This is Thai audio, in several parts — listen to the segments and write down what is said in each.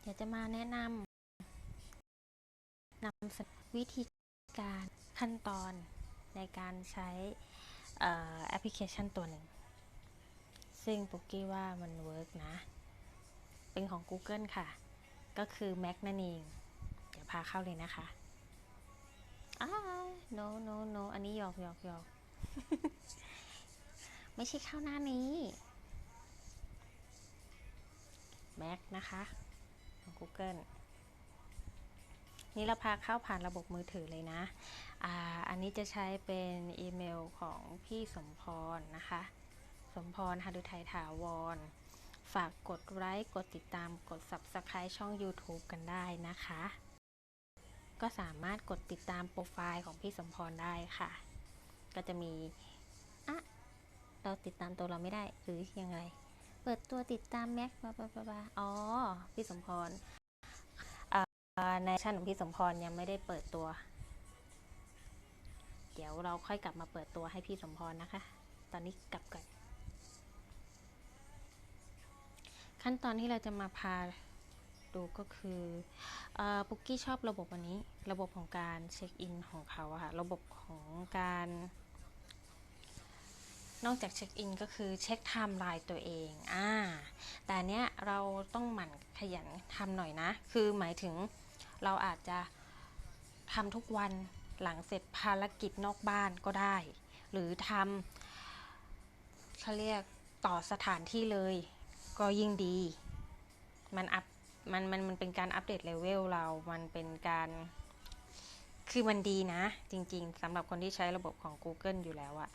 เดี๋ยวจะมาแนะนำนำวิธีการขั้นตอนในการใช้แอปพลิเคชันตัวหนึ่ง ซึ่งปุกกี้ว่ามันเวิร์กนะ เป็นของ Google ค่ะ ก็คือ Mac นั่นเอง เดี๋ยวพาเข้าเลยนะคะอ้า no no no อันนี้หยอกหยอกหยอกไม่ใช่เข้าหน้านี้ Mac นะคะ ของ Google นี่เราพาเข้าผ่านระบบมือถือเลยนะอ่าอันนี้จะใช้เป็นอีเมลของพี่สมพรนะคะ สมพรหดุไทยถาวร ฝากกดไลค์ กดติดตาม กด Subscribe ช่อง YouTube กันได้นะคะ ก็สามารถกดติดตามโปรไฟล์ของพี่สมพรได้ค่ะ ก็จะมีอะเราติดตามตัวเราไม่ได้หรือยังไง เปิดตัวติดตามแม็กบาบาบาบาอ๋อ พี่สมพรอ่าในชั้นของพี่สมพรยังไม่ได้เปิดตัว เดี๋ยวเราค่อยกลับมาเปิดตัวให้พี่สมพรนะคะ ตอนนี้กลับก่อนขั้นตอนที่เราจะมาพาดูก็คือออปุกกี้ชอบระบบอันนี้ ระบบของการเช็คอินของเขาอะค่ะ ระบบของการ นอกจากเช็คอินก็คือเช็คไทม์ไลน์ตัวเองอ่าแต่เนี้ยเราต้องหมั่นขยันทำหน่อยนะ คือหมายถึงเราอาจจะทำทุกวันหลังเสร็จภารกิจนอกบ้านก็ได้ หรือทำเขาเรียกต่อสถานที่เลยก็ยิ่งดี มันอัพมันมันมันเป็นการอัปเดตเลเวลเรา มันเป็นการ คือมันดีนะ จริง ๆสำหรับคนที่ใช้ระบบของ Google อยู่แล้วอะ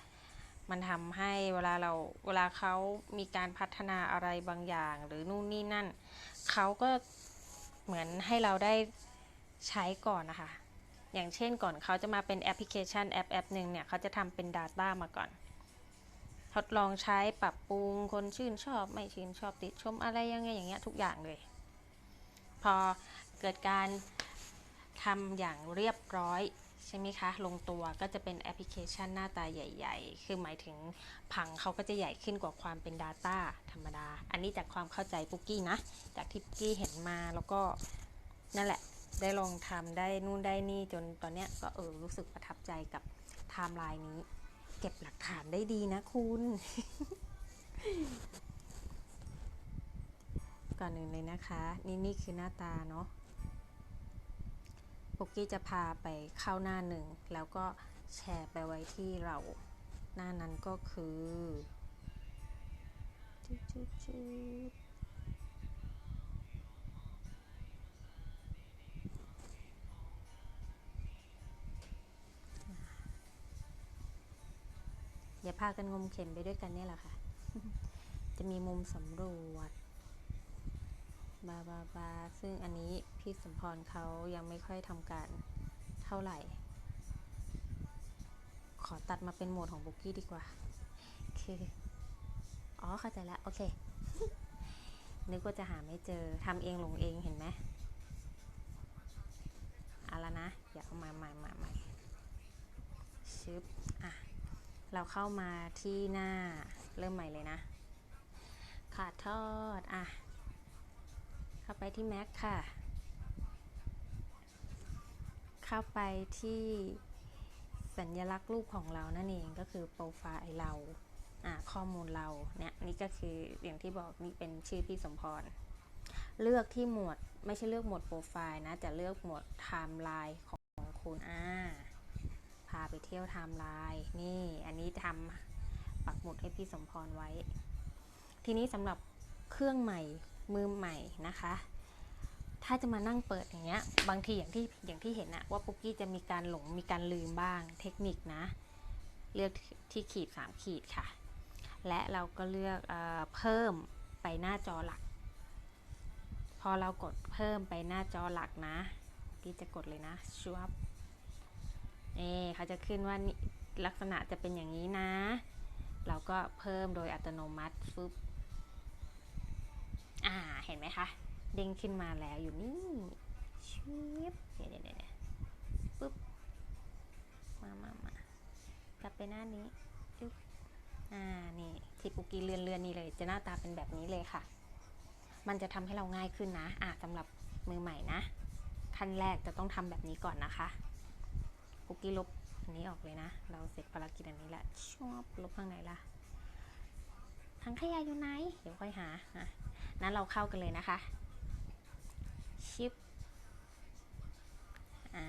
มันทำให้เวลาเราเวลาเขามีการพัฒนาอะไรบางอย่าง หรือนู่นนี่นั่นเขาก็เหมือนให้เราได้ใช้ก่อนนะคะ อย่างเช่นก่อนเขาจะมาเป็นแอปพลิเคชันแอปแอปหนึ่งเนี่ยเขาจะทำเป็น Data มาก่อน ทดลองใช้ปรับปรุงคนชื่นชอบ ไม่ชื่นชอบติชมอะไรยังไงอย่างเงี้ยทุกอย่างเลย พอเกิดการทำอย่างเรียบร้อย ใช่ไหมคะ ลงตัวก็จะเป็นแอปพลิเคชันหน้าตาใหญ่ ๆ คือหมายถึงผังเขาก็จะใหญ่ขึ้นกว่าความเป็น Data ธรรมดา อันนี้จากความเข้าใจปุกกี้นะ จากที่ปุกกี้เห็นมาแล้วก็นั่นแหละ ได้ลองทำได้นู่นได้นี่จนตอนเนี้ยก็เออรู้สึกประทับใจกับไทม์ไลน์นี้ เก็บหลักฐานได้ดีนะคุณก่อนอื่นเลยนะคะ นี่นี่คือหน้าตาเนาะ ปุกกี้จะพาไปเข้าหน้าหนึ่ง แล้วก็แชร์ไปไว้ที่เราหน้านั้นก็คือจุดจุดอย่าพากันงมเข็มไปด้วยกันเนี่ยแหละค่ะ จะมีมุมสำรวจ บาบาบาซึ่งอันนี้ พี่สมพรเขายังไม่ค่อยทำการเท่าไหร่ ขอตัดมาเป็นโหมดของบุกกี้ดีกว่า คือ อ๋อเข้าใจแล้ว โอเค นึกว่าจะหาไม่เจอทำเองลงเองเห็นไหมเอาละนะเดี๋ยวเอามาใหม่มาใหม่ชึบอะ เราเข้ามาที่หน้าเริ่มใหม่เลยนะ ขาดทอด อะ เข้าไปที่ Mac ค่ะ เข้าไปที่สัญลักษณ์รูปของเรานั่นเองก็คือโปรไฟล์เราข้อมูลเราเนี่ยนี่ก็คืออย่างที่บอกนี่เป็นชื่อพี่สมพร เลือกที่หมวดไม่ใช่เลือกหมวดโปรไฟล์นะจะเลือกหมวดไทม์ไลน์ของคุณอ่าพาไปเที่ยวไทม์ไลน์นี่อันนี้ทำปักหมุดให้พี่สมพรไว้ ทีนี้สำหรับเครื่องใหม่มือใหม่นะคะ ถ้าจะมานั่งเปิดอย่างเงี้ย บางทีอย่างที่อย่างที่เห็นอะว่าปุ๊กกี้จะมีการหลงมีการลืมบ้างเทคนิคนะ เลือกที่ขีด 3 ขีดค่ะ และเราก็เลือกเอเพิ่มไปหน้าจอหลัก พอเรากดเพิ่มไปหน้าจอหลักนะที่จะกดเลยนะชวบเอเขาจะขึ้นว่านี่ลักษณะจะเป็นอย่างนี้นะ เราก็เพิ่มโดยอัตโนมัติฟึบอ่าเห็นไหมคะ เด้งขึ้นมาแล้วอยู่นี่ชิบเดี๋ยวเดี๋ยวปุ๊บ มามา มากลับไปหน้านี้จุ๊บอ่า นี่ที่ปุกกี้เลื่อนเลือนนี่เลย จะหน้าตาเป็นแบบนี้เลยค่ะ มันจะทำให้เราง่ายขึ้นนะ อะสำหรับมือใหม่นะ ขั้นแรกจะต้องทำแบบนี้ก่อนนะคะปุกกี้ลบอันนี้ออกเลยนะ เราเสร็จภารกิจอันนี้แล้วชอบลบข้างในละถังขยะอยู่ไหน เดี๋ยวค่อยหาอะนั้นเราเข้ากันเลยนะคะ ชิปอ่า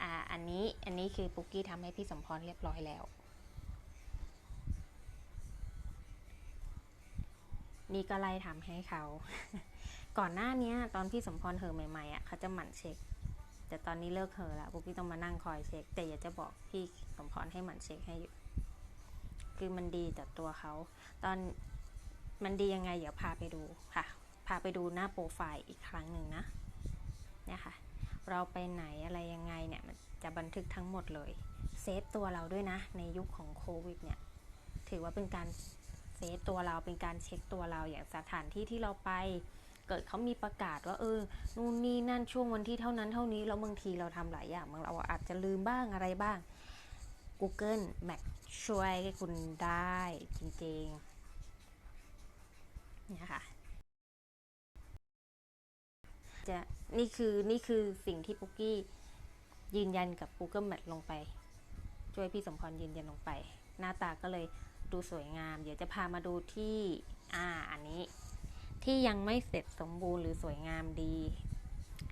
อ่าอันนี้อันนี้คือปุกกี้ทำให้พี่สมพรเรียบร้อยแล้ว นี่ก็ไล่ทำให้เขา ก่อนหน้านี้ตอนพี่สมพรเหอใหม่ๆอะเขาจะหมั่นเช็ค แต่ตอนนี้เลิกเหอแล้วปุกกี้ต้องมานั่งคอยเช็ค แต่อยากจะบอกพี่สมพรให้หมั่นเช็คให้อยู่ คือมันดีต่อตัวเขา ตอนมันดียังไงเดี๋ยวพาไปดูค่ะ พาไปดูหน้าโปรไฟล์อีกครั้งหนึ่งนะเนี่ยค่ะ เราไปไหนอะไรยังไงเนี่ยมันจะบันทึกทั้งหมดเลย เซฟตัวเราด้วยนะ ในยุคของโควิดเนี่ยถือว่าเป็นการเซฟตัวเราเป็นการเช็คตัวเราอย่างสถานที่ที่เราไป เกิดเขามีประกาศว่าเออนู่นนี่นั่นช่วงวันที่เท่านั้นเท่านี้แล้วบางทีเราทำหลายอย่างบางเราอาจจะลืมบ้างอะไรบ้าง Google Map ช่วยคุณได้จริงๆเนี่ยค่ะ จะนี่คือนี่คือสิ่งที่ปุ๊กกี้ยืนยันกับ Google Map ลงไป ช่วยพี่สมพรยืนยันลงไป หน้าตาก็เลยดูสวยงาม เดี๋ยวจะพามาดูที่อ่าอันนี้ ที่ยังไม่เสร็จสมบูรณ์หรือสวยงามดี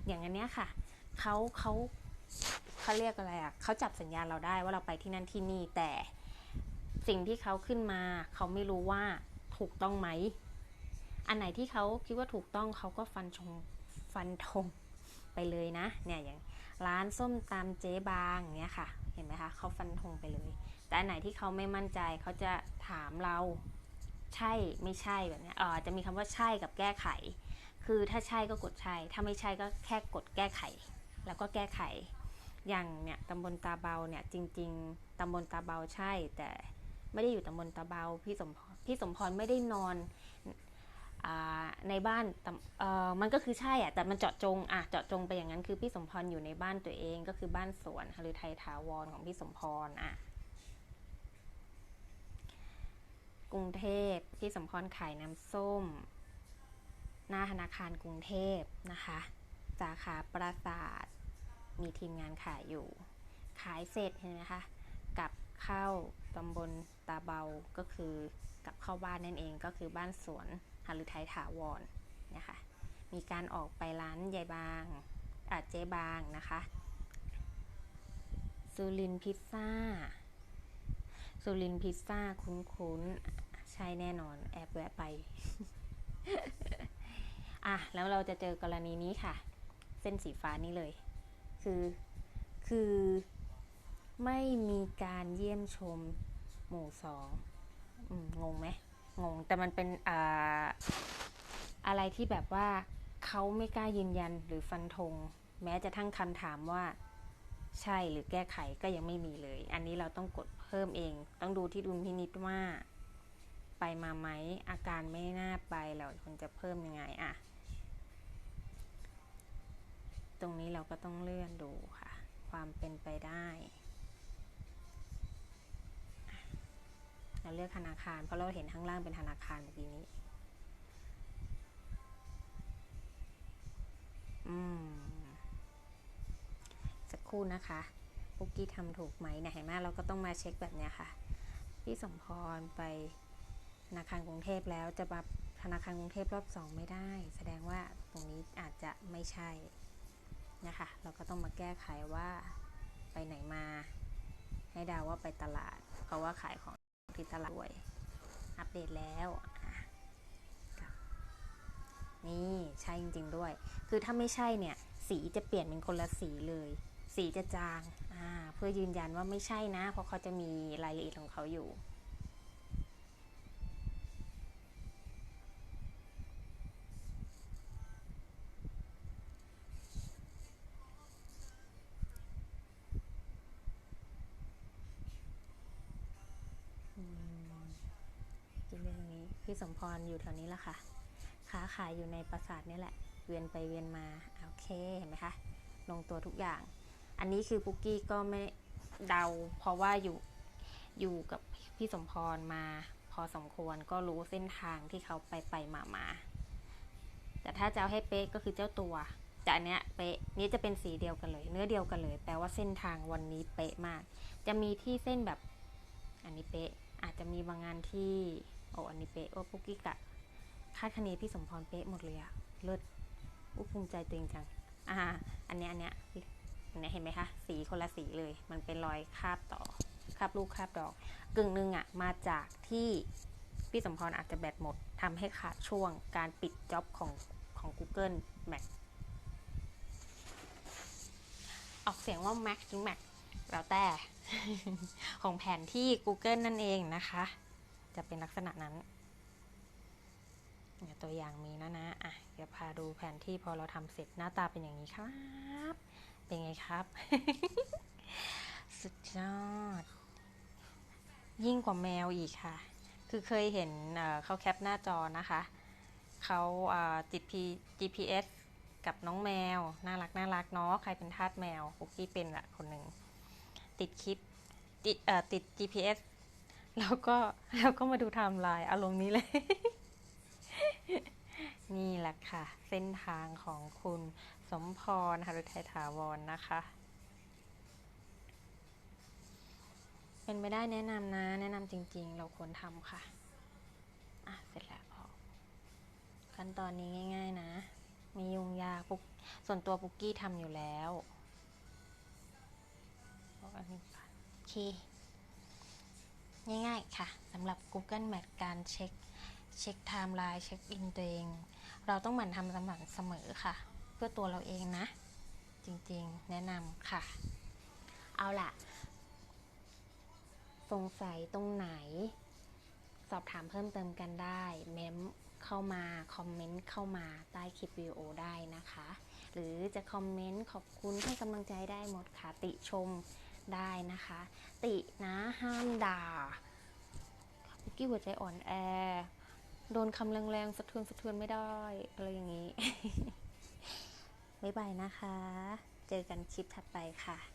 อย่างอันเนี้ยค่ะเขาเขาเขาเรียกอะไรอะเขาจับสัญญาณเราได้ว่าเราไปที่นั่นที่นี่แต่สิ่งที่เขาขึ้นมา เขาไม่รู้ว่าถูกต้องไหม อันไหนที่เขาคิดว่าถูกต้องเขาก็ฟันชง ฟันธงไปเลยนะเนี่ยอย่างร้านส้มตำเจ๊บางเนี่ยค่ะ เห็นไหมคะเขาฟันธงไปเลย แต่อันไหนที่เขาไม่มั่นใจเขาจะถามเราใช่ไม่ใช่แบบเนี้ยเออจะมีคำว่าใช่กับแก้ไข คือถ้าใช่ก็กดใช่ ถ้าไม่ใช่ก็แค่กดแก้ไข แล้วก็แก้ไข อย่างเนี่ยตำบลตาเบาเนี่ยจริง ๆตำบลตาเบาใช่แต่ไม่ได้อยู่ตำบลตาเบาพี่สมพรพี่สมพรไม่ได้นอน ในบ้านมันก็คือใช่อะแต่มันเจาะจงอะเจาะจงไปอย่างนั้นคือพี่สมพรอยู่ในบ้านตัวเองก็คือบ้านสวนหรือไทยถาวรของพี่สมพรอะกรุงเทพพี่สมพรขายน้ำส้ม หน้าธนาคารกรุงเทพนะคะ สาขาปราสาทมีทีมงานขายอยู่ ขายเสร็จเห็นไหมคะกลับเข้าตำบลตาเบาก็คือกลับเข้าบ้านนั่นเองก็คือบ้านสวน หฤทัยถาวรเนี่ยค่ะมีการออกไปร้านยายบางอาเจ๊บางนะคะสุรินพิซซ่าสุรินพิซซ่าคุ้นๆ ใช่แน่นอนแอบแวะไป อะ แล้วเราจะเจอกรณีนี้ค่ะ เส้นสีฟ้านี้เลย คือคือไม่มีการเยี่ยมชมหมู่สองงงไหม งง แต่มันเป็นอ่าอะไรที่แบบว่าเขาไม่กล้ายืนยันหรือฟันธง แม้จะทั้งคำถามว่าใช่หรือแก้ไขก็ยังไม่มีเลย อันนี้เราต้องกดเพิ่มเอง ต้องดูที่ดุลพินิจว่า ไปมาไหมอาการไม่น่าไปเราควรจะเพิ่มยังไงอะตรงนี้เราก็ต้องเลื่อนดูค่ะ ความเป็นไปได้ เราเลือกธนาคารเพราะเราเห็นข้างล่างเป็นธนาคารเมื่อกี้นี้ อืม สักครู่นะคะปุ๊กกี้ทำถูกไหมเนี่ยเห็นไหมเราก็ต้องมาเช็คแบบเนี้ยค่ะ พี่สมพรไปธนาคารกรุงเทพแล้วจะมาธนาคารกรุงเทพรอบสองไม่ได้ แสดงว่าตรงนี้อาจจะไม่ใช่นะคะเราก็ต้องมาแก้ไขว่าไปไหนมา ให้ดาว่าไปตลาด เพราะว่าขายของ ติดตลาดด้วย อัปเดตแล้วนี่ใช่จริง ๆ ด้วย คือถ้าไม่ใช่เนี่ย สีจะเปลี่ยนเป็นคนละสีเลย สีจะจาง เพื่อยืนยันว่าไม่ใช่นะ เพราะเขาจะมีรายละเอียดของเขาอยู่ สมพรอยู่แถวนี้แหละค่ะ ค้าขายอยู่ในปราสาทนี่แหละ เวียนไปเวียนมา โอเค เห็นไหมคะ ลงตัวทุกอย่าง อันนี้คือปุกกี้ก็ไม่เดา เพราะว่าอยู่อยู่กับพี่สมพรมาพอสมควรก็รู้เส้นทางที่เขาไปไปมามาแต่ถ้าจะเอาให้เป๊ะก็คือเจ้าตัว แต่อันเนี้ยเป๊ะนี้จะเป็นสีเดียวกันเลย เนื้อเดียวกันเลย แปลว่าเส้นทางวันนี้เป๊ะมาก จะมีที่เส้นแบบ อันนี้เป๊ะ อาจจะมีบางงานที่ โอ้อันนี้เป๊ะโอ้ปุ๊กกี้กะคาดคะเนพี่สมพรเป๊ะหมดเลยอะเลิศอุ๊ยภูมิใจตัวเองจังอ่าอันเนี้ยอันเนี้ยอันเนี้ยเห็นไหมคะสีคนละสีเลย มันเป็นรอยคาบต่อคาบลูกคาบดอก กึ่งหนึ่งอะมาจากที่พี่สมพรอาจจะแบตหมดทำให้ขาดช่วงการปิดจ็อบของของ Google Mac ออกเสียงว่า Mac หรือ Mac แล้วแต่ ของแผนที่ Google นั่นเองนะคะ จะเป็นลักษณะนั้นเนี่ยตัวอย่างมีแล้วนะอะเดี๋ยวพาดูแผนที่พอเราทำเสร็จหน้าตาเป็นอย่างนี้ครับ เป็นไงครับ สุดยอด ยิ่งกว่าแมวอีกค่ะ คือเคยเห็นเขาแคปหน้าจอนะคะเขาติด P GPS กับน้องแมว น่ารักน่ารักเนาะใครเป็นทาสแมวปุกกี้เป็นละคนหนึ่งติดคลิปติดติด GPS แล้วก็แล้วก็มาดูไทม์ไลน์อารมณ์นี้เลย นี่แหละค่ะ เส้นทางของคุณสมพรหฤทัยถาวรนะคะ เป็นไม่ได้แนะนำนะ แนะนำจริง ๆ เราควรทำค่ะ อะ เสร็จแล้วพอขั้นตอนนี้ง่าย ๆ นะไม่ยุ่งยากปุกส่วนตัวปุกกี้ทำอยู่แล้วโอเค ง่ายๆค่ะสำหรับ Google Map การเช็คเช็คไทม์ไลน์เช็คอินตัวเองเราต้องหมั่นทำสม่ำเสมอค่ะ เพื่อตัวเราเองนะ จริงๆ แนะนำค่ะ เอาล่ะ สงสัยตรงไหน สอบถามเพิ่มเติมกันได้ เมมเข้ามา คอมเมนต์เข้ามาใต้คลิปวิดีโอได้นะคะ หรือจะคอมเมนต์ขอบคุณให้กำลังใจได้หมดค่ะติชม ได้นะคะ ตินะห้ามด่าปุกกี้หัวใจอ่อนแอ โดนคำแรงๆ สะเทือนสะเทือนไม่ได้ อะไรอย่างนี้ บ๊ายบายนะคะ เจอกันคลิปถัดไปค่ะ